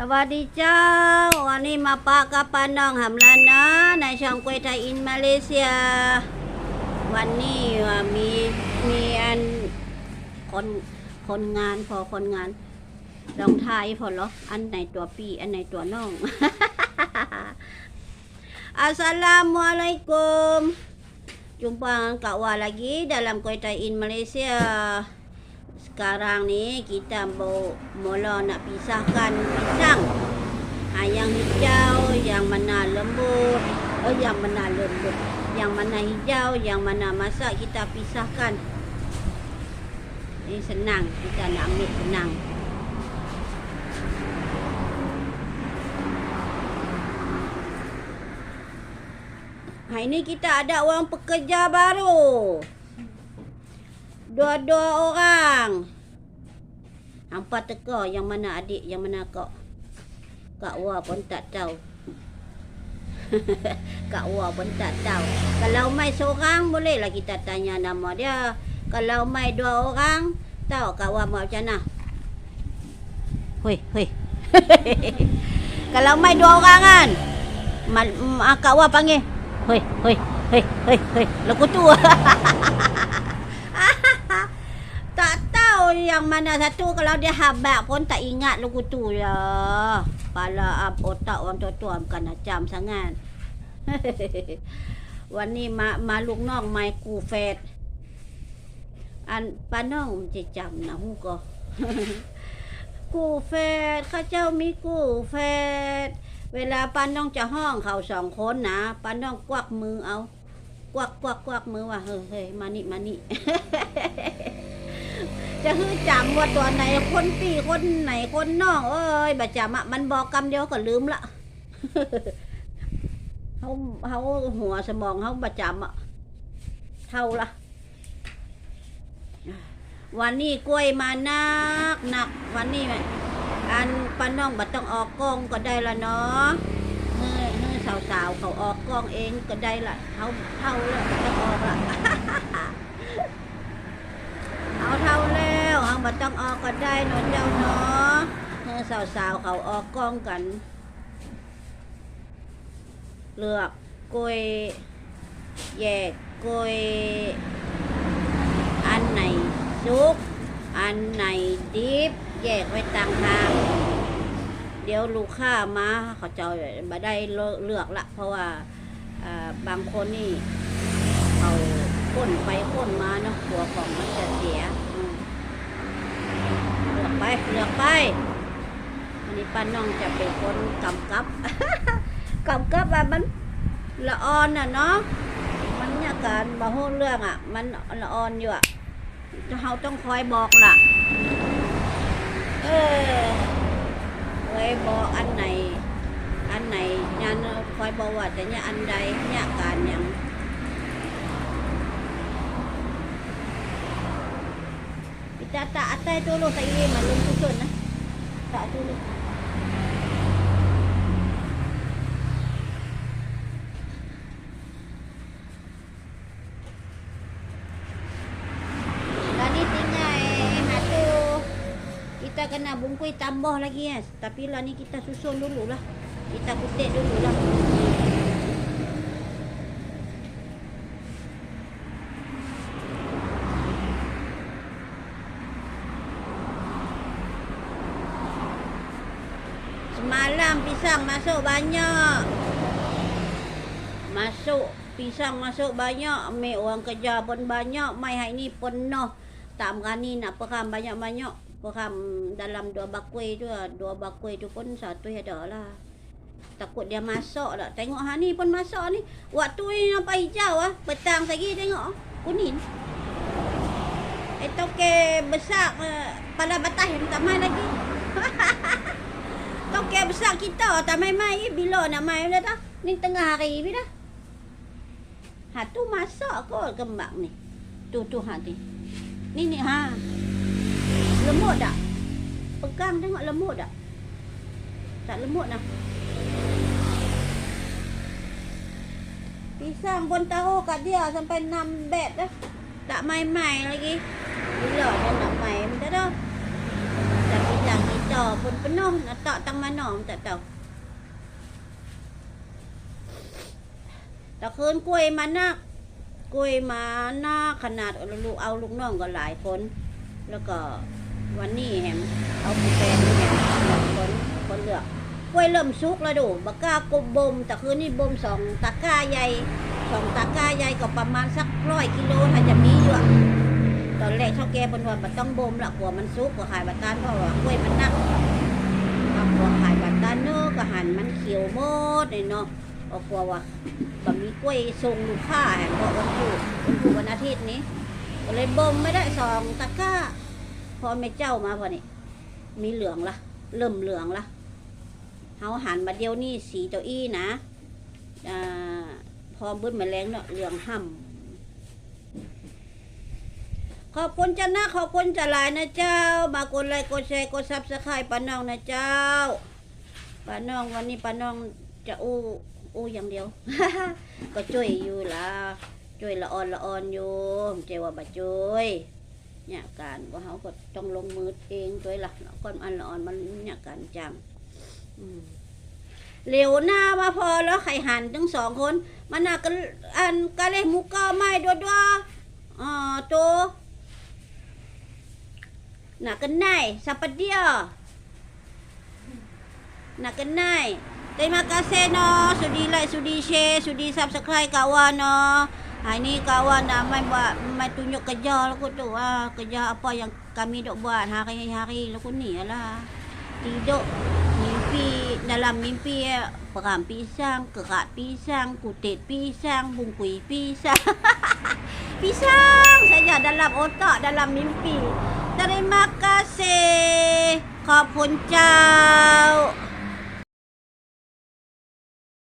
สวัสดีเจ้า วันนี้มาปะกับปาน้องหำลานะ ในช่องกวยไทยอินมาเลเซีย วันนี้มีมีอันคนคนงานพอคนงานลองทายพอหรออันไหนตัวปีอันไหนตัวน้อง Assalamualaikum Jumpa Kak Wah lagi dalam Kuwait in Malaysia Sekarang ni kita mula nak pisahkan pisang. Ha, Yang hijau, yang mana lembut. Oh yang mana lembut. Yang mana hijau, yang mana masak kita pisahkan. Ini senang, kita nak ambil senang. Hari ni kita ada orang pekerja baru. Dua-dua orang. Hampa teka yang mana adik, yang mana kak. Kak Wah pun tak tahu. Kak Wah pun tak tahu. Kalau mai seorang bolehlah kita tanya nama dia. Kalau mai dua orang, tahu Kak Wah mau macam mana? Hoi, hoi. Kalau mai dua orang kan, mal, Kak Wah panggil. Hoi, hoi, hoi, hoi, hoi. Lagu tu. tak tahu yang mana satu kalau dia habak pun tak ingat lagu tu ya. Kepala up otak orang tua-tua bukan macam sangat. วันนี้มามาลูกน้องไม่กูแฟดอันป้าน้องจะจำนะฮู้ก็กูแฟดข้าเจ้ามีกูแฟดเวลาป้าน้องจะห้องเขาสองคนนะป้าน้องกวักมือเอา กวักกวักกวักมือว่าเฮ้ยเฮ้ยมานี่มานี่ จะฮือจำว่าตัวไหนคนปีคนไหนคนน้องเอ้ยบัจำอะมันบอกกำเดียวก็ลืมละเขาเขาหัวสมองเขาประจำอะเท่าละวันนี้กล้วยมานักหนักวันนี้แม่อันป้าน้องบัต้องออกกล้องก็ได้ละเนาะเฮ้ยเฮ้ยสาวๆเขาออกกล้องเองก็ได้ละเขาเท่าแล้วบ่ต้องออกละเอาเท่าแล้ว เอาบัต้องออกก็ได้เนาะเจ้าเนาะเฮ้สาวๆเขาออกกล้องกัน เลือกกล้วยแยกกล้วยอันไหนสุก อันไหนดิบ แยกไว้ต่างหากเดี๋ยวลูกค้ามาเขาจะมาได้เลือกละ เพราะว่าบางคนนี่เขาค้นไปค้นมาเนาะหัวของมันจะเสีย เลือกไปเลือกไปวันนี้ป้าน้องจะเป็นคนกำกับกำกับว่ามันละอ่อนน่ะเนาะมันเนี่ยการบาฮู้เรื่องอะ มันละอ่อนอยู่อะเราต้องคอยบอกล่ะ เออคอยบอกอันไหน อันไหนงานคอยบอกว่าจะเนี่ยอันใดเนี่ยการอย่าง Kita tak atas tolong tak ini malam susun lah. Eh. Tak tolong. Tadi tinggal eh, satu. Kita kena bungkui tambah lagi kan. Eh. Tapi lah ni kita susun dulu lah. Kita kutip dulu lah. Lah. Semalam pisang masuk banyak. Masuk pisang masuk banyak. Ambil orang kerja pun banyak. Mai hari ni penuh. Tak berani nak peram banyak-banyak. Peram dalam dua bakui tu lah. Dua bakui tu pun satu ada lah. Takut dia masuk tak. Tengok hari ni pun masuk ni. Waktu ni nampak hijau lah. Petang lagi tengok. Kuning. Itu ke besar uh, pada batas yang tak main lagi. Toke besar kita tak main-main bila nak main dah dah. Ni tengah hari dah. Ha tu masak kot kembang ni. Tu tu ha ni. Ni ni ha. Lemut tak? Pegang tengok lemut tak? Tak lemut lah. Pisang pun taruh kat dia sampai 6 beg dah. Tak main-main lagi. Bila dia nak main dah dah. ต่อปนปนน้องนะต่อตังมาหนอมแต่ต่อแต่คืนกล้วยมานักกล้วยมาหน้าขนาดลูกเอาลูกน้องก็หลายคน แล้วก็วันนี้แฮมเอาผู้แฟนนี่แฮมหลายคนคนเลือกกล้วยเริ่มสุกแล้วดูบักก้ากบบ่มแต่คืนนี้บ่มสองตะก้าใหญ่สองตะก้าใหญ่ก็ประมาณสักร้อยกิโลถ้าจะมีอยู่อะ ตอนแรกเท่าแกบนว่าบัต้องบ่มละกลัวมันซุกกว่าขายบัตานเพราะว่ากล้วยมันหนักอกลัวขายบัตานเนอะก็หันมันเขียวหมดเลยเนาะอกลัวว่าบะมีกล้วยส่งลูกค้าแห่งบอกวันพุธวันพุธวันอาทิตย์นี้ก็เลยบ่มไม่ได้สองตะก้า พอไม่เจ้ามาพอนี่มีเหลืองละเริ่มเหลืองละเฮาหันมาเดียวนี่สีเจ้าอี้นะอ่าพอบึ้นแมาแรงเนาะเหลืองห่ำ ขอบคุณจ้านะขอบคุณจะหลายนะเจ้า มากดไลค์กดแชร์กดซับสไครต์ป้าน้องนะเจ้าป้าน้องวันนี้ป้าน้องจะอู้อู้อย่างเดียว ก็ช่วยอยู่ละช่วยละออนละออนอยู่เจว่าบ่ช่วยเนี่ยการว่าเขาก็ต้องลงมือเองด้วยละก่อนอันละออนมันเนี่ยการจังอืมเหลวหน้ามาพอแล้วไข่หันทั้งสองคน มันน่ะกันอันกะเลยมุกก็ไม่ดัวดัวอ่าโต nak kenal siapa dia? Nak kenal terima kasih no. Sudi like sudi share sudi subscribe kawan no. Ha, ini kawan nak main buat main tunjuk kerja lah tu. Ah kerja apa yang kami dok buat hari-hari lah ni lah tidur mimpi dalam mimpi eh, peram pisang kerak pisang kutit pisang bungkui pisang. Pisang saja dalam otak dalam mimpi Terima kasih. Kau pun cao.